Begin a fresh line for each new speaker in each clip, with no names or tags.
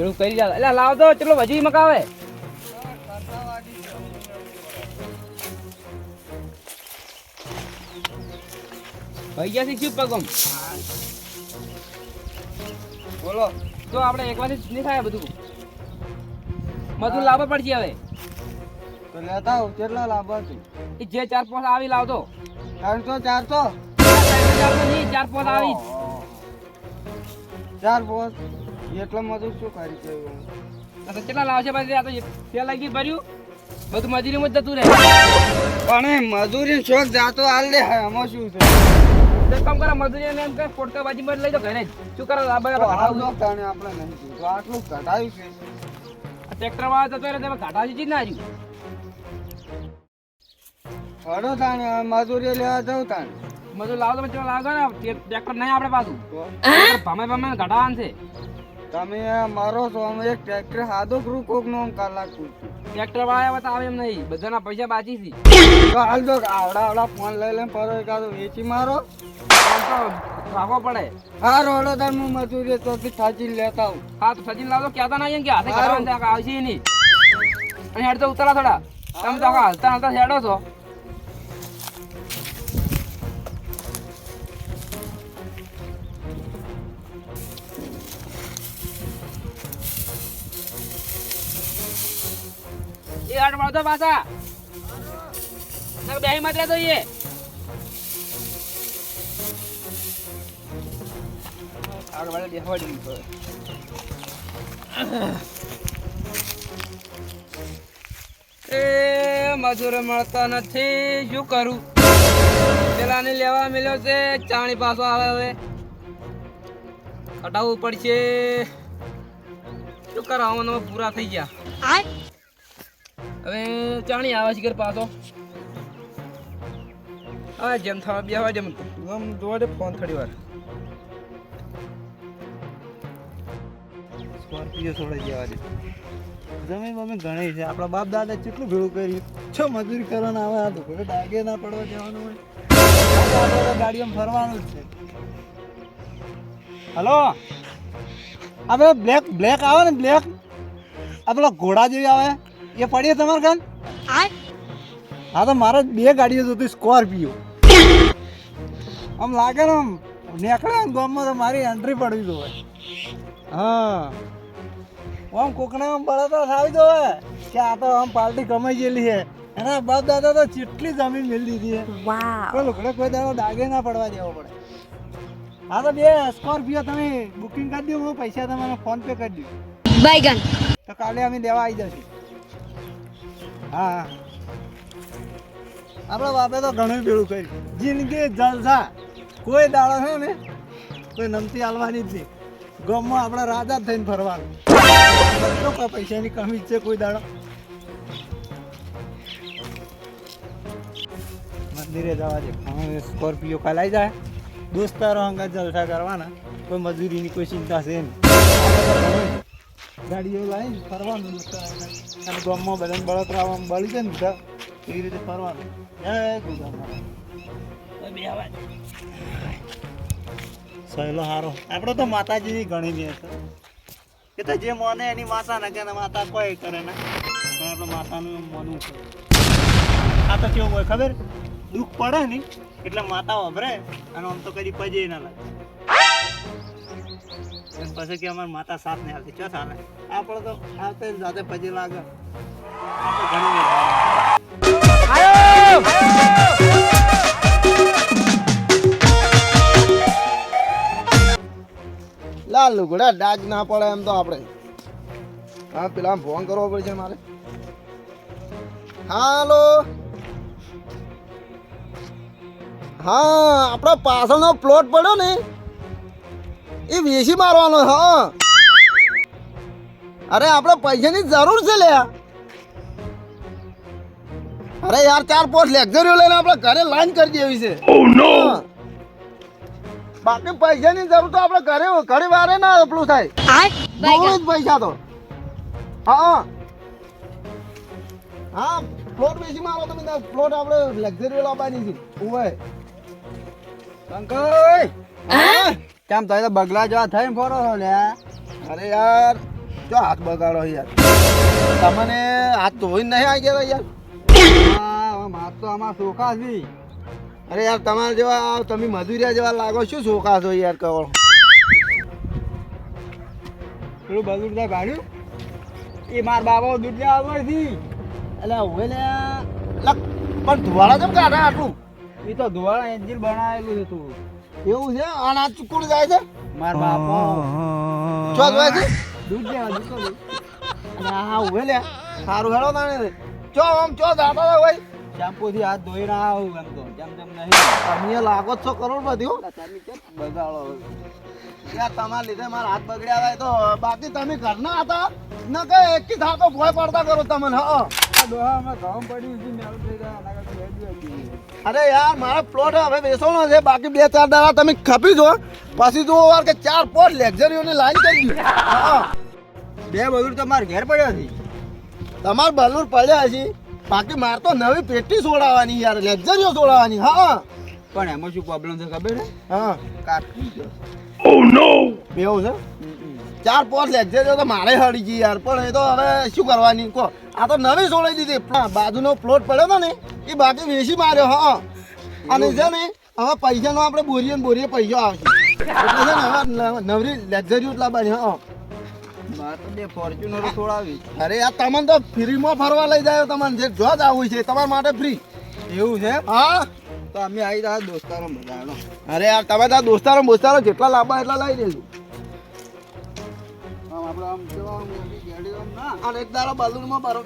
પેલું કરી જા એટલે લાવ તો ચલો હજી મકાવે ભાઈ ગયા શું પગમ?
બોલો
તો આપણે એકવારથી નહીં થાય બધું. બધું લાવવા પડશે હવે.
તો લેતા આવું કેટલા લાભ હતું
એ જે ચાર પાંચ આવી લાવતો
ત્રણસો ચારસો
ચાર પાંચ આવી
ચાર પોસ એટલા મજૂર શું કરી
તો કેટલા લાવશે પછી આ તો પેલા ગીત ભર્યું. બધું મજૂરીમાં જ જતું રહે.
પણ મજૂરી શોખ જાતો હાલ દે આમાં શું છે?
તો એક કામ કરો મજૂરી ને એમ કે ફોટકા બાજી માં લઈ દો ઘરે શું કરો? આ બધા
તો હાલ
ઘટાડવું?
તો તાણે આપણે નહીં જોયું. આટલું ઘટાયું છે.
ટ્રેક્ટર વાળા જતો રહે તમે ઘાટા છે ના રહ્યું.
હડો તાણે મજૂરી લેવા જાઉં તાણે.
મજૂર લાવો તો પછી લાવો ને ટ્રેક્ટર નહીં આપણે પાછું.
તો?
ભામે ભામે ઘટાવાનું છે.
તમે મારો છો અમે એક ટ્રેક્ટર સાદો ગ્રુપ કોક નો કલાક લાગતું
ટ્રેક્ટર વાળા આવે એમ નહીં. બધાના પૈસા બાકી છે.
તો હાલ તો આવડા આવડા ફોન લઈ લઈને ફરો એકાદો વેચી મારો.
તો રાખવો પડે.
હા રોડો તાર હું મજૂરી ચોથી થાચી લેતા આવું.
હા તો સચિન લાવો તો કહેતા નહીં કે હાથે આ આવશે નહીં. અને હેડ તો ઉતરા થોડા. તમે તો હાલતા હાલતા હેડો છો. એ પાછા બે માત્ર જોઈએ આગળ વાળે એ મજૂર મળતા નથી શું કરું? પેલાને લેવા મળ્યો છે ચાણી પાછો આવે હવે. કટાવવું પડશે. શું કરાવવાનું પૂરા થઈ ગયા. હવે ચાણી આવે છે ઘર પાછો. હવે જેમ થવા બે જેમ આમ જોવા દે ફોન થોડી વાર.
સ્કોર્પિયો છોડી જવા દે જમીન બમીન ઘણી છે. આપણા બાપ દાદા કેટલું ભેળું કર્યું. છો મજૂરી કરવાના આવે આ તો ડાગે ના પડવા જવાનું હોય. ગાડીઓમાં ફરવાનું જ છે. હલો? આપણે બ્લેક બ્લેક આવે ને બ્લેક આ પેલા ઘોડા જેવી આવે? એ પડીએ તમારે કાન? હા તો મારે બે ગાડીઓ જોતી સ્કોર્પિયો. આમ લાગે ને આમ નીકળે ને ગામમાં તો મારી એન્ટ્રી પડવી જોઈએ. હા. આમ કોકણામાં બળતો આવી દો કે આ તો આમ પાર્ટી કમાઈ ગયેલી છે. એના બાપ દાદા તો ચેટલી જમીન મેળવી દીધી છે. લુકડે કોઈ દાડો ડાગે ના પડવા દેવો પડે. હા તો બે સ્કોર્પિયો તમે બુકિંગ કરી દો હું પૈસા તમારે ફોન પે કરી દઉં.
બાય ગન.
તો કાલે અમે દેવા આવી જશું. હા. આપણા બાપે તો ઘણું ભેળું કર્યું. જિંદગી જલસા. કોઈ દાડો છે ને, કોઈ નમતી હાલવાની જ નહીં. ગામમાં આપણા રાજા થઈને ફરવાનું. પૈસાની કમી છે કોઈ દાડો. મંદિરે જવા દે. સ્કોર્પિયો કાલે જાય. દોસ્તારો હંગા જલસા કરવાના. કોઈ મજૂરીની કોઈ ચિંતા છે નહીં. ગાડીઓ લાવીને ફરવાનું અને ગામમાં બધાને બળતરાવામાં બળી જાય ને બધા એવી રીતે ફરવાનું. જય ગુગામાં સહેલો હારો. આપણે તો માતાજીની ઘણી મેં છે એ તો જે મોને એની માતા ને કે માતા કોઈ કરે ને. પણ આપણે માતાનું મોનું છે. આ તો કેવું હોય ખબર? દુઃખ પડે ને એટલે માતા વભરે અને આમ તો કદી પજે ના લાગે. પછી કે અમારી માતા સાથ નહીં આવતી ચો ચાલે આપણે તો આવતે જાતે પછી લાગે.
લાલ લુગડા ડાજ ના પડે એમ તો આપણે. હા, પેલા ફોન કરવો પડશે મારે. હાલો. હા, આપણો પાછળનો પ્લોટ પડ્યો ને. એ વેચી મારવાનો હા. અરે આપણે પૈસાની જરૂર છે લે. અરે યાર ચાર પોસ્ટ લેક્ઝરીઓ લઈને આપણે ઘરે લાઈન કરી દેવી છે. બાકી પૈસાની જરૂર તો આપણે ઘરે ઘણી વારે ના પેલું થાય. બહુ જ પૈસા તો. હા. હા પ્લોટ વેચી મારો તમે પ્લોટ આપણે લક્ઝરી લાવવાની છે. ઓવે
અંકલ કેમ થાય તો બગલા જેવા થઈને ફરો છો લે?
અરે યાર જો હાથ બગાડો યાર. તમને હાથ ધોઈને નહીં આવી ગયા યાર?
હાથ તો આમાં શોખા છે.
અરે યાર, તમારા જેવા, તમે મજૂરિયા જેવા લાગો શું શોખા છો યાર કહો?
પેલું બધું ત્યાં ગાડ્યું એ માર બાબા દૂધ લેવા આવવા
એટલે હવે લે પણ ધુવાળા કેમ કાઢે આટલું?
એ તો ધોવાળા એન્જિન બનાવેલું હતું.
એવું છે? આના ચુકુડ જાય છે?
માર બાપો.
ચો જાય છે?
દૂધ લેવા દૂધ ને.
આ હવે લે. સારું હેડો તાણે ચો આમ ચો જાતા હતા ભાઈ.
શેમ્પુ થી હાથ ધોઈને આવું એમ તો. જેમ તેમ નહીં.
તમે લાગો છો કરોડપતિ હો.
બગાડો
યાર તમારા લીધે મારા હાથ બગડ્યા હોય તો બાકી તમે ઘરના હતા? ન કે એક થી થાતો ભોય પડતા કરો તમને હા.
આ ડોહામાં ઘઉં પડ્યું છે મેળ થઈ જાય
અરે યાર મારા પ્લોટ હવે બેસવાનો છે. બાકી બે ચાર દાડા તમે ખપી દો પછી જુઓ વાર કે ચાર પોટ લેક્ઝરીઓની લાઈન કરી હા.
બે બધું તો મારે ઘેર પડ્યા છે.
તમારે બલૂર પડ્યા છે. બાકી માર તો નવી પેટી છોડાવવાની યાર લેક્ઝરીઓ છોડાવવાની હા.
પણ એમાં શું પ્રોબ્લેમ છે ખબર છે?
હા.
કાટકી ગયો
બેવું છે? ચાર પોટ લેક્ઝરીઓ તો મારે હડી ગઈ યાર પણ એ તો હવે શું કરવાની? કહો આ તો નવી છોડાઈ દીધી. બાજુનો પ્લોટ પડ્યો હતો ને એ બાકી વેચી માર્યો હા. અને છે ને હવે પૈસાનો આપણે બોરીએ ને બોરીએ પૈસા આવશે. એટલે છે ને હવે નવરી લેક્ઝરીઓ જ લાવવાની હા.
ફોર્ચ્યુનર છોડાવી
અરે યાર તમને તો ફ્રીમાં ફરવા લઈ જાય તમને જે જો જ આવવું છે તમારા માટે ફ્રી
એવું છે?
હા.
તો અમે આવી રહ્યા દોસ્તારો બધા.
અરે યાર તમે તાર દોસ્તારો બોસ્તારો જેટલા લાંબા એટલા લઈ દેજો
આમ આપણે આમ
અને એક દાડો બલૂનમાં બરો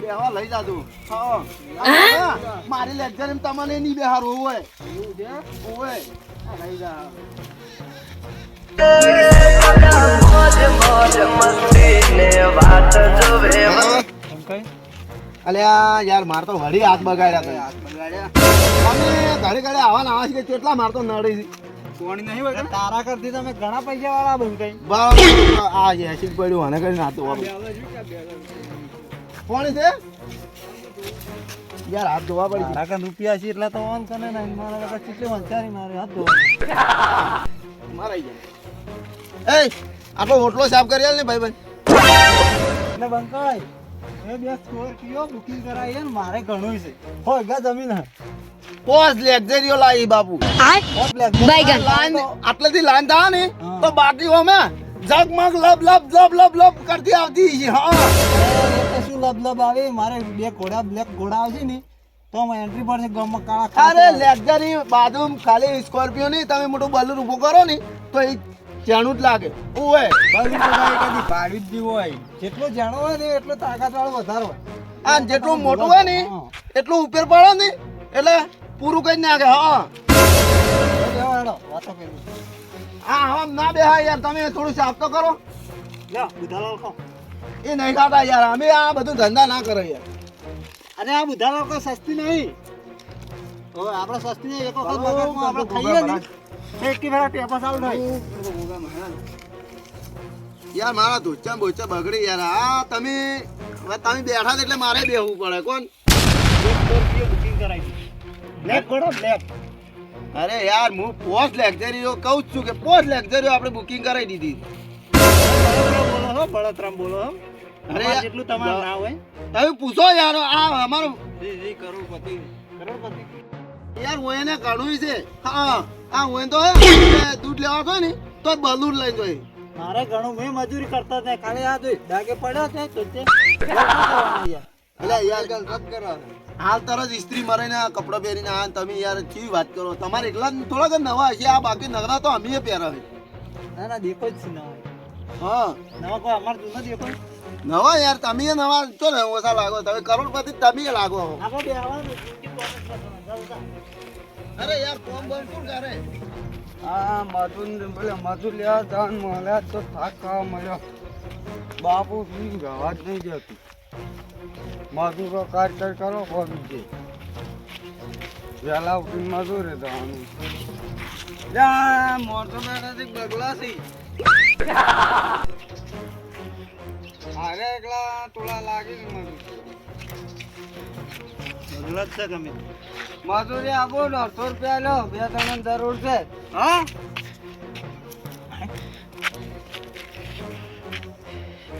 બેહવા લઈ જાજો. હા હા. મારી લેક્ચર તમને નહીં બેહાર હોય
એવું છે
હોય
આ લઈ જા.
અલ્યા યાર માર તો વળી હાથ બગાડ્યા
હાથ બગાડ્યા?
તમે ઘરે ઘરે આવા ને આવા છે કેટલા માર તો નડી છે.
કોણી નહીં હોય તારા કરતી તમે ઘણા પૈસા વાળા બન કઈ
આ એસિડ પડ્યું અને કરી નાતો કોણ છે? યાર હાથ ધોવા પડી
તારા કન રૂપિયા છે એટલે તો ઓન કને ને મારા કરતા કેટલી વંચારી મારે હાથ ધોવા?
મારાઈ જાય એ આટલો ઓટલો સાફ કરી આલ ને ભાઈ ભાઈ
ને બંકાઈ. મારે ઘણું છે. હોય જમીન
પોસ લેક્ઝરીઓ લાવી બાપુ.
હોટ બ્લેક
લાઈન આટલેથી લાઈન થાય ને તો બાકી અમે ઝગમગ લબ લબ લબ લબ લબ કરતી આવતી હા.
શું લબ લબ આવે? મારે બે ઘોડા બ્લેક ઘોડા આવશે ને તો અમે એન્ટ્રી કાળા
અરે લેક્ઝરી બાજુ ખાલી સ્કોર્પિયો ની તમે મોટું બલુર ઊભું કરો ને તો એ ચેણું જ લાગે. ઓય.
બધી જગ્યાએ કદી ભાવી જ હોય. જેટલો જાણો હોય ને એટલો તાકાત વાળો વધારે હોય.
આ જેટલું મોટું હોય ને એટલું ઉપર પડો ને એટલે પૂરું કઈ નાખે હા. હા હા ના બે હા યાર તમે થોડું સાફ તો કરો. એ નહીં ખાતા યાર અમે આ બધું ધંધા ના કરો યાર.
અને આ બધા લોકો સસ્તી નહીં. આપણે સસ્તી નહીં એક વખત આપણે ખાઈએ ને એક કી ભેળા ટેપા ચાલુ થાય
યાર મારા ધોચા બોચા બગડી યાર આ તમે હવે તમે બેઠા એટલે મારે બેહવું પડે. કોણ?
બુકિંગ કરાવી
અરે યાર હું પોસ્ટ લેક્ચરીઓ કહું છું કે પોસ્ટ લેક્ચરીઓ આપણે બુકિંગ કરાવી દીધી.
બોલો હો બળતરામ બોલો
અરે
જેટલું તમારું ના હોય.
તમે પૂછો યાર આ અમારું
કરોડપતિ કરોડપતિ.
યાર હું એને ઘણું છે. હા આ હું તો દૂધ લેવા ગયો ને. તો બલૂન લઈ જાય
મારે ઘણું મેં મજૂરી કરતા હતા ખાલી આ જોઈ ડાગે પડ્યા છે તો તે. યાર
એટલે કરો હાલ તરત ઇસ્ત્રી મારીને આ કપડાં પહેરીને આ તમે યાર કેવી વાત કરો? તમારે એકલા થોડાક નવા હશે. આ બાકી નગરા તો અમે પહેરાવે
ના ના દેખો જ છે નવા.
હા.
નવા કોઈ અમારે જૂના દેખો
નવા યાર તમે નવા તો ને ઓછા લાગો. તમે કરોડપતિ તમે લાગો
આપણે બે આવવાનું
અરે યાર કોમ બંધ શું કરે
હા મધુ બોલે મધુ લેવા મળ્યા તો થાક ખાવા મળ્યો. બાપુ બી ગવા જ નહીં જતું મધુ કો કાર્યકર કરો કોણ છે વહેલા ઉઠીને મજૂરે જવાનું. જા મોટો બેટાથી બગલા છે. મારે એકલા તોલા લાગી મજૂર
બગલા છે તમે
મજૂરી આપો દોઢસો રૂપિયા લો બે ત્રણ જરૂર છે.
હા?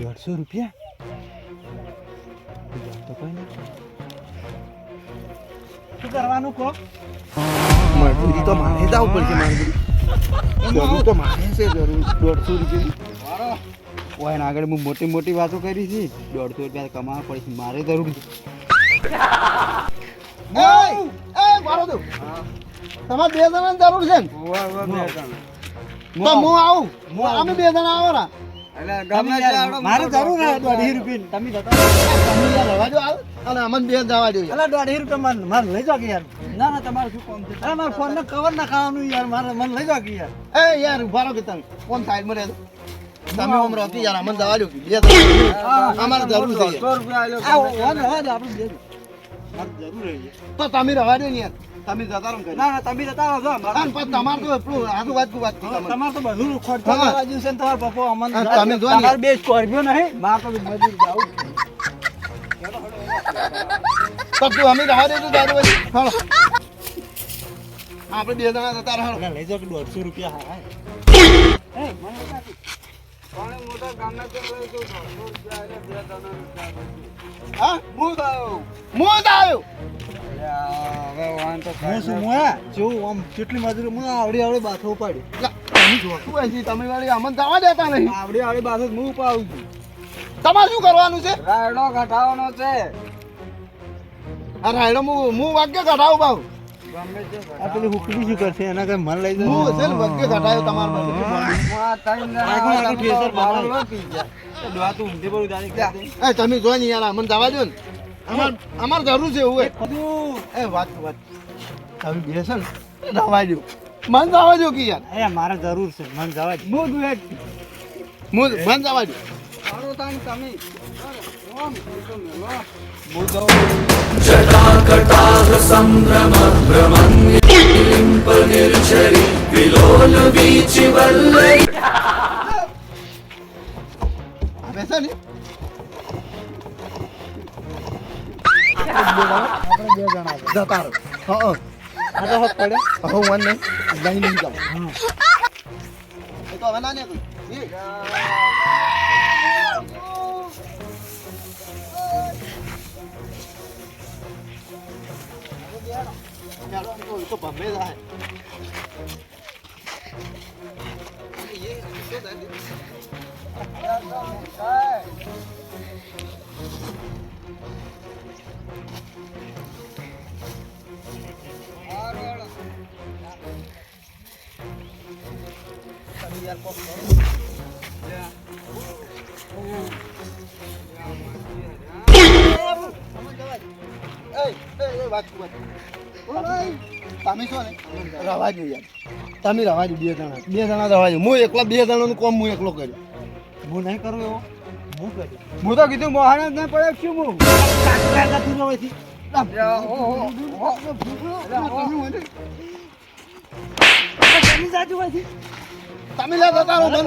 દોઢસો રૂપિયા? તો કોઈ નહીં. શું કરવાનું કહો?
મજૂરી તો મારે જવું પડશે મારે જરૂર તો મારે છે જરૂર. દોઢસો રૂપિયા. આગળ હું મોટી મોટી વાતો કરી છે. દોઢસો રૂપિયા કમાવા પડશે મારે જરૂર છે. તમારે બે જણાની જરૂર છે ને?
જણા.
તો હું આવું. હું અમે બે જણા આવો ને
એટલે ગમે તે આડો
મારે જરૂર હે દોઢી
આવે.
રૂપિયા તમે જતા
તમે રહેવા દો હાલ. અને અમને બે જવા દો યાર.
અલા દોઢી રૂપિયા મને મારે લઈ જાઓ કે યાર?
ના ના તમારે શું કામ છે?
અરે મારા ફોન ને કવર ના ખાવાનું યાર. મારે મને લઈ જાઓ કે યાર?
એ યાર ઊભા રહો કે તમે. કોણ સાઈડમાં રહેજો. તમે આમ રહો યાર અમને જવા દો કે બે અમારે જરૂર છે.
રૂપિયા
આ આપણે
તો તમે રહેવા દો ને યાર. તમે જતા રહો ને
ના તમે જતા રહો
અને તમારે તો એટલું આગુ વાત કુ વાત તમારે.
તો બધું ખર્ચો. કરવા છે ને તમારા પપ્પા અમન
તમે જો ને.
તમારે બે સ્કોર્પિયો નહીં મારે તો મજૂર જાવું
તો તું અમે રહેવા દેજો તારું વળી. હાલો. આપણે બે જણા જતા રહો.
દોઢસો રૂપિયા હા
મને મોટા ગામના છે લઈ તો. સો રૂપિયા બે.
હા?
તો આવ્યો.
જ આવ્યો
અલ્યા, હવે વાન તો
હું શું. મોયા જેવું આમ કેટલી મજૂરી હું આવડી આવડી બાથો ઉપાડી.
તમે વળી અમને જવા દેતા નહીં.
આવડી આવડી બાજુ હું ઉપાડું છું.
તમારે શું કરવાનું છે?
રાયડો ઘટાવાનો છે.
આ રાયડો હું હું વાક્ય ઘટાવું
તે
આ પેલી હુકડી શું કરશે? એના કઈ મન લઈ
છે ને ઘટાયો તમારા
તમે
જો ને યાર અમને જવા દો ને. અમાર અમાર જરૂર છે એવું એ. વાત વાત. તમે બેસો ને. જવા દો. મન જવા દો કે યાર.
એ મારે જરૂર છે. મન જવા દો.
હું દુહેક.
હું મન જવા દો.
હું તો
હવે છે ને
આપણે બે જણા.
જતા રહો હા
આ તો હક પડે
હવે વન નહીં લઈ નહીં જાવ તો હવે ના આમ તો- ભમે જાય વાત. તમે છો ને તમે રવા દો બે જણા બે જણા રવા હું એકલા બે જણાનું કોમ હું એકલો કર્યો
હું નહીં કરું હું
તો કીધું મોહાણ જ નહીં પડે શું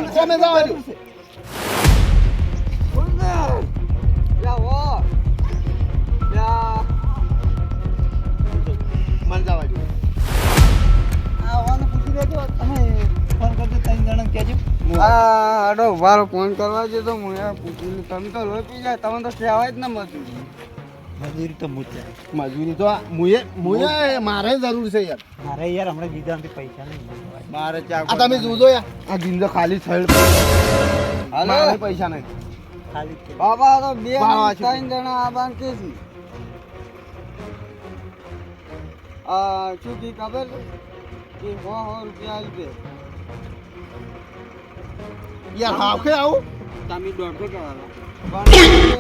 તમે
આડો વારો ફોન કરવા છે તો હું યાર તમે તો લોહી જાય તમે તો કહેવાય જ ને મજૂરી.
મજૂરી તો મૂચે
મજૂરી તો મુએ મુએ મારે જરૂર છે યાર.
મારે યાર હમણાં દીધા પૈસા નહીં
મારે ચા
તમે જોજો યાર. આ જિંદો ખાલી થયેલ
હાલો.
પૈસા નહીં.
બાબા તો બે ત્રણ જણા આ છે શું કી ખબર કે સો સો રૂપિયા દે
યાર હાફે આવું
તમે દોઢસો કહેવાના પણ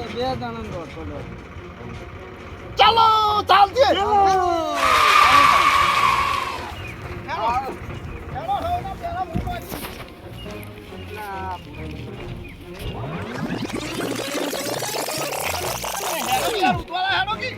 બે જણા દોઢસો
ચાલો ચાલજે
હેલો યાર ઉતવાળા હેલો કી